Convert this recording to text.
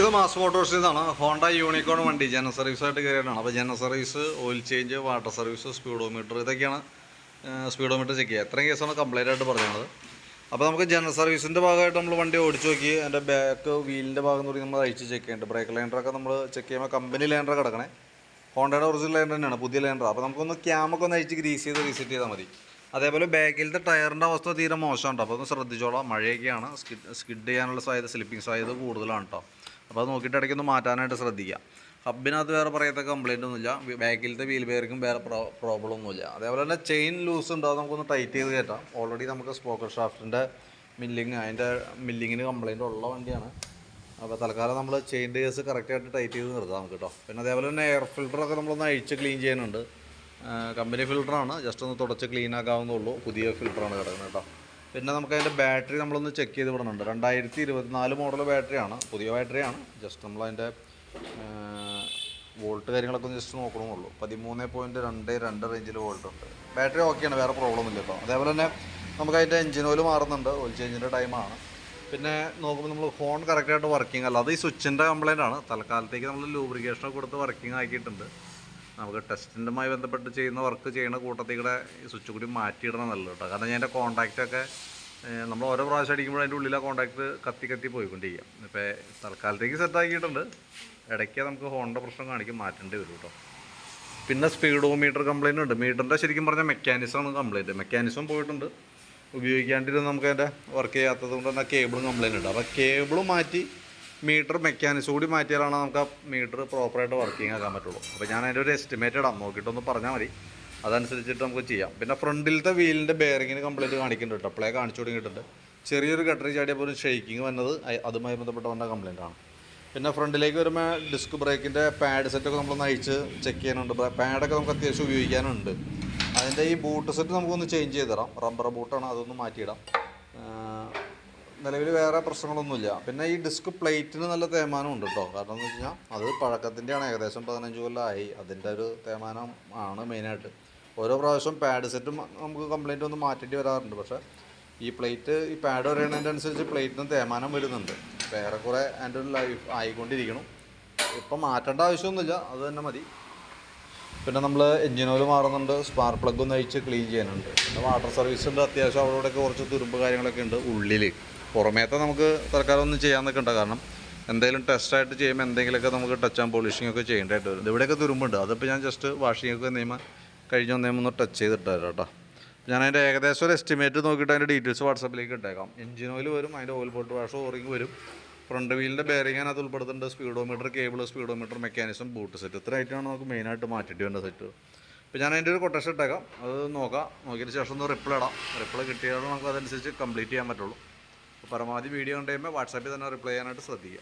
ഇത് മാസ് മോട്ടോഴ്സിൽ നിന്നാണ് ഹോണ്ട യൂണിക്കോൺ വണ്ടി. ജനറൽ സർവീസായിട്ട് കയറിയതാണ് അപ്പോൾ general service oil change water service speedometer ഇതൊക്കെയാണ് സ്പീഡോമീറ്റർ ചെക്ക് ചെയ്യുക. എത്രയും കേസാണ് കംപ്ലൈന്റ് ആയിട്ട് പറഞ്ഞത് അപ്പോൾ നമുക്ക് ജനറൽ സർവീസിന്റെ ഭാഗമായിട്ട് നമ്മൾ വണ്ടി ഓടിച്ചു നോക്കി. അതിന്റെ ബാക്ക് വീലിന്റെ ഭാഗം എന്ന് നമ്മൾ അഴിച്ച് ചെക്ക് ചെയ്യുന്നുണ്ട് ബ്രേക്ക് ലൈൻഡറൊക്കെ നമ്മൾ ചെക്ക് ചെയ്യുമ്പോൾ കമ്പനി ലൈൻഡർ കിടക്കണേ. ഹോണ്ടയുടെ ഒറിജിനൽ ലൈൻഡർ തന്നെയാണ് പുതിയ ലൈൻഡർ അപ്പോൾ നമുക്കൊന്ന് ക്യാമൊക്കെ ഒന്ന് അഴിച്ച് ഗ്രീസ് ചെയ്ത് റീസെറ്റ് ചെയ്താൽ മതി. അതേപോലെ ബാക്കിലത്തെ ടയറിന്റെ അവസ്ഥ തീരെ മോശമുണ്ട് അപ്പോൾ ഒന്ന് ശ്രദ്ധിച്ചോളാം. മഴയൊക്കെയാണ്. സ്കിഡ് സ്കിഡ് ചെയ്യാനുള്ള സാധ്യത സ്ലിപ്പിംഗ് സാധ്യത കൂടുതലാണ് കേട്ടോ അപ്പോൾ അത് നോക്കിയിട്ട് ഇടയ്ക്ക് ഒന്ന് മാറ്റാനായിട്ട് ശ്രദ്ധിക്കുക. ഹബിനകത്ത് വേറെ പറയത്ത കംപ്ലൈന്റ് ഒന്നുമില്ല. ബാക്കിലത്തെ വീൽ ബെയറിക്കും വേറെ പ്രോബ്ലം ഒന്നുമില്ല. അതേപോലെ തന്നെ ചെയിൻ ലൂസ് ഉണ്ട് അത് നമുക്കൊന്ന് ടൈറ്റ് ചെയ്ത് കയറ്റാം ഓൾറെഡി നമുക്ക് സ്പോക്കർ ഷാഫ്റ്റിന്റെ മില്ലിങ് അതിന്റെ മില്ലിങ്ങിന് കംപ്ലൈന്റ് ഉള്ള വണ്ടിയാണ്. അപ്പോൾ തൽക്കാലം നമ്മൾ ചെയിൻ കേസ് കറക്റ്റായിട്ട് ടൈറ്റ് ചെയ്ത് നിർത്താം നമുക്ക് കേട്ടോ പിന്നെ അതേപോലെ തന്നെ എയർ ഫിൽറ്ററൊക്കെ നമ്മളൊന്ന് അഴിച്ച് ക്ലീൻ ചെയ്യാനുണ്ട് കമ്പനി ഫിൽറ്ററാണ് ജസ്റ്റ് ഒന്ന് തുടച്ച് ക്ലീൻ ആക്കാവുന്നുള്ളൂ പുതിയ ഫിൽറ്ററാണ് കിടക്കുന്നത് കേട്ടോ പിന്നെ നമുക്ക് അതിന്റെ ബാറ്ററി നമ്മളൊന്ന് ചെക്ക് ചെയ്ത് വിടുന്നുണ്ട് രണ്ടായിരത്തി ഇരുപത്തിനാല് മോഡൽ ബാറ്ററിയാണ് പുതിയ ബാറ്ററിയാണ് ജസ്റ്റ് നമ്മൾ അതിന്റെ വോൾട്ട് കാര്യങ്ങളൊക്കെ ഒന്ന് ജസ്റ്റ് നോക്കണമെന്നുള്ളൂ പതിമൂന്ന് പോയിന്റ് രണ്ട് രണ്ട് റേഞ്ചിൽ വോൾട്ട് ഉണ്ട്. ബാറ്ററി ഓക്കെയാണ് വേറെ പ്രോബ്ലം ഇല്ല കേട്ടോ അതേപോലെ തന്നെ നമുക്ക് അതിന്റെ എഞ്ചിൻ ഓയിൽ മാറുന്നുണ്ട്. ഓയിൽ ചേഞ്ചിന്റെ ടൈമാണ് പിന്നെ നോക്കുമ്പോൾ നമ്മൾ ഫോൺ കറക്റ്റായിട്ട് വർക്കിംഗ് അല്ല. അത് ഈ സ്വിച്ചിന്റെ കംപ്ലൈന്റ് ആണ്. തൽക്കാലത്തേക്ക് നമ്മൾ ലൂബ്രിക്കേഷനൊക്കെ കൊടുത്ത് വർക്കിംഗ് ആക്കിയിട്ടുണ്ട്. നമുക്ക് ടെസ്റ്റിന്റെമായി ബന്ധപ്പെട്ട് ചെയ്യുന്ന വർക്ക് ചെയ്യുന്ന കൂട്ടത്തിൽ കൂടെ സ്വിച്ച് കൂടി മാറ്റിയിടണം നല്ലത്. കേട്ടോ കാരണം ഞാൻ എന്റെ കോൺടാക്റ്റൊക്കെ നമ്മൾ ഓരോ പ്രാവശ്യം അടിക്കുമ്പോൾ അതിന്റെ ഉള്ളിലെ കോൺടാക്റ്റ് കത്തി കത്തി പോയിക്കൊണ്ടിരിക്കാം ഇപ്പോൾ തൽക്കാലത്തേക്ക് സെറ്റാക്കിയിട്ടുണ്ട് ഇടയ്ക്ക് നമുക്ക് ഹോണിന്റെ പ്രശ്നം കാണിക്കും മാറ്റേണ്ടി വരും കേട്ടോ പിന്നെ സ്പീഡോ മീറ്റർ കംപ്ലൈന്റ് ഉണ്ട് മീറ്ററിന്റെ ശരിക്കും പറഞ്ഞാൽ മെക്കാനിസമാണ് കംപ്ലൈന്റ് മെക്കാനിസം പോയിട്ടുണ്ട്. ഉപയോഗിക്കാണ്ടിരുന്ന് നമുക്ക് അതിന്റെ വർക്ക് ചെയ്യാത്തത് കൊണ്ട് തന്നെ കേബിളും കംപ്ലൈന്റ് ഉണ്ട്. അപ്പോൾ കേബിൾ മാറ്റി മീറ്റർ മെക്കാനിക്സ് കൂടി മാറ്റിയാലാണ് നമുക്ക് ആ മീറ്റർ പ്രോപ്പറായിട്ട് വർക്കിംഗ് ആക്കാൻ പറ്റുള്ളൂ. അപ്പോൾ ഞാൻ അതിന്റെ ഒരു എസ്റ്റിമേറ്റ് ഇടാം. നോക്കിയിട്ടൊന്ന് പറഞ്ഞാൽ മതി. അതനുസരിച്ചിട്ട് നമുക്ക് ചെയ്യാം. പിന്നെ ഫ്രണ്ടിലത്തെ വീലിന്റെ ബെയറിങ്ങിന് കംപ്ലൈന്റ് കാണിക്കുന്നുണ്ട് കേട്ടോ. പ്ലേ കാണിച്ചു തുടങ്ങിയിട്ടുണ്ട് ചെറിയൊരു കട്ടറി ചാടിയപ്പോൾ ഒരു ഷെയ്ക്കിങ് വന്നത്. അതുമായി ബന്ധപ്പെട്ട വന്ന കംപ്ലയിന്റ് ആണ്. പിന്നെ ഫ്രണ്ടിലേക്ക് വരുമ്പോൾ ഡിസ്ക് ബ്രേക്കിന്റെ പാഡ് സെറ്റൊക്കെ നമ്മളൊന്ന് നയിച്ച് ചെക്ക് ചെയ്യാനുണ്ട്. പാഡൊക്കെ നമുക്ക് അത്യാവശ്യം ഉപയോഗിക്കാനുണ്ട്. അതിന്റെ ഈ ബൂട്ട് സെറ്റ് നമുക്കൊന്ന് ചേഞ്ച് ചെയ്ത് തരാം. റബ്ബർ ബൂട്ടാണ് അതൊന്ന് മാറ്റിയിടാം. നിലവിൽ വേറെ പ്രശ്നങ്ങളൊന്നുമില്ല. പിന്നെ ഈ ഡിസ്ക് പ്ലേറ്റിന് നല്ല തേമാനം ഉണ്ട് കേട്ടോ കാരണം എന്ന് വെച്ച് കഴിഞ്ഞാൽ അത് പഴക്കത്തിന്റെയാണ് ഏകദേശം പതിനഞ്ച് കൊല്ലമായി അതിന്റെ ഒരു തേമാനം ആണ് മെയിനായിട്ട് ഓരോ പ്രാവശ്യം പാഡ് സെറ്റും നമുക്ക് കംപ്ലൈന്റ് ഒന്ന് മാറ്റേണ്ടി വരാറുണ്ട്. പക്ഷേ ഈ പ്ലേറ്റ് ഈ പാഡ് വരെയണതിന്റെ അനുസരിച്ച് പ്ലേറ്റിന് തേമാനം വരുന്നുണ്ട്. അപ്പോൾ ഏറെക്കുറെ അതിന്റെ ഒരു ലൈഫ് ആയിക്കൊണ്ടിരിക്കണം ഇപ്പം മാറ്റേണ്ട ആവശ്യമൊന്നുമില്ല. അത് തന്നെ മതി. പിന്നെ നമ്മൾ എഞ്ചിൻ ഓയിൽ മാറുന്നുണ്ട്. സ്പാർക്ക് പ്ലഗ് ഒന്ന് അഴിച്ച് ക്ലീൻ ചെയ്യാനുണ്ട് പിന്നെ വാട്ടർ സർവീസിന്റെ അത്യാവശ്യം അവിടെ കുറച്ച് തുരുമ്പ് കാര്യങ്ങളൊക്കെ ഉണ്ട് ഉള്ളിൽ പുറമേത്തെ നമുക്ക് തൽക്കാലം ഒന്നും ചെയ്യാന്നൊക്കെ ഉണ്ട് കാരണം എന്തെങ്കിലും ടെസ്റ്റായിട്ട് ചെയ്യുമ്പോൾ എന്തെങ്കിലുമൊക്കെ നമുക്ക് ടച്ച് ആൻഡ് പോളിഷിംഗ് ഒക്കെ ചെയ്യേണ്ടതായിട്ട് വരും. ഇവിടെയൊക്കെ തുരുമ്പുണ്ട്. അതിപ്പോൾ ഞാൻ ജസ്റ്റ് വാഷിംഗ് ഒക്കെ നിയമം കഴിഞ്ഞ നിയമം ഒന്ന് ടച്ച് ചെയ്തിട്ട് തരാം കേട്ടോ. ഞാൻ അതിന്റെ ഏകദേശം ഒരു എസ്റ്റിമേറ്റ് നോക്കിയിട്ട് അതിന്റെ ഡീറ്റെയിൽസ് വാട്സപ്പിലേക്ക് ഇട്ടേക്കാം. എഞ്ചിൻ ഓയിൽ വരും അതിന്റെ oil pot wash O ring വരും. ഫ്രണ്ട് വീലിന്റെ ബെയറിംഗ് അതിനകത്ത് ഉൾപ്പെടുത്തുന്നുണ്ട് speedometer cable speedometer mechanism boot set ഇത്ര ഐറ്റമാണ് നമുക്ക് മെയിനായിട്ട് മാറ്റേണ്ടി വേണ്ട സെറ്റ് അപ്പോൾ ഞാൻ അതിന്റെ ഒരു കൊട്ടേഷൻ ഇട്ടേക്കാം. അത് നോക്കാം. നോക്കിയതിന് ശേഷം ഒന്ന് റിപ്ലൈ ഇടാം. റിപ്ലൈ കിട്ടിയാലും നമുക്ക് അതനുസരിച്ച് കംപ്ലീറ്റ് ചെയ്യാൻ പറ്റുള്ളൂ. പരമാവധി വീഡിയോ കണ്ടു വാട്സാപ്പിൽ തന്നെ റിപ്ലൈ ചെയ്യാനായിട്ട് ശ്രദ്ധിക്കുക.